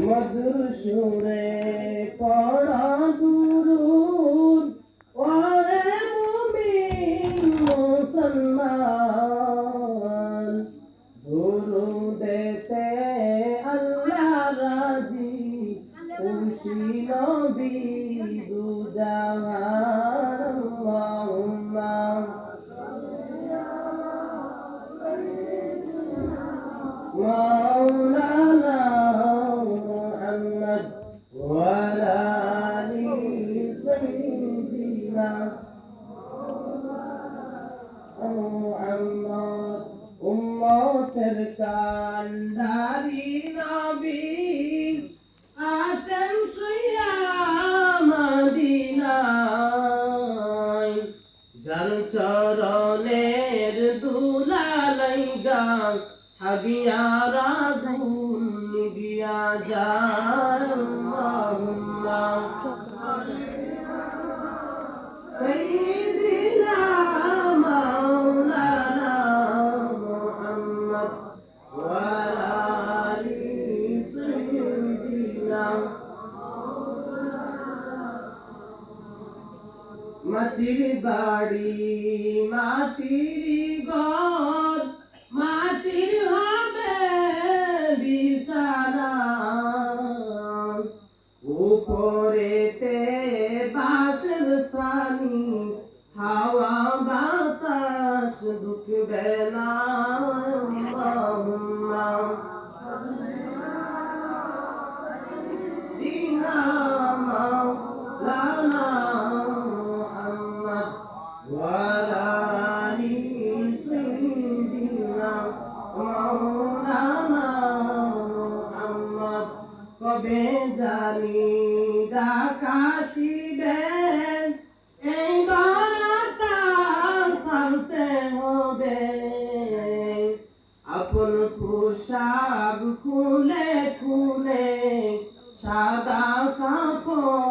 মধুর সুরে পড়া দুরুদ ওরে মুমিন মুসলমান। দুরুদেতে আল্লাহ রাজি খুশি নবী দুজাহান আল্লাহুম্মা সাল্লি আলা سيدنا محمد উম্মতের কান্ডারি নবী আছেন শুইয়া মদিনায় যার চরণের দুলালাই গান হাবিয়ারা গুন গিয়া যায় মাটির বাড়ি, মাটির ঘর, মাটির হবে বিছানা। উপরেতে বাসের সানি হাওয়া, বাতাস ঢুকবে না। আল্লাহুম্মা জানি ডাকাশিবেন এই গলাটা সারতে হবে। আপন পোশাক খুলে খুলে সাদা কাপন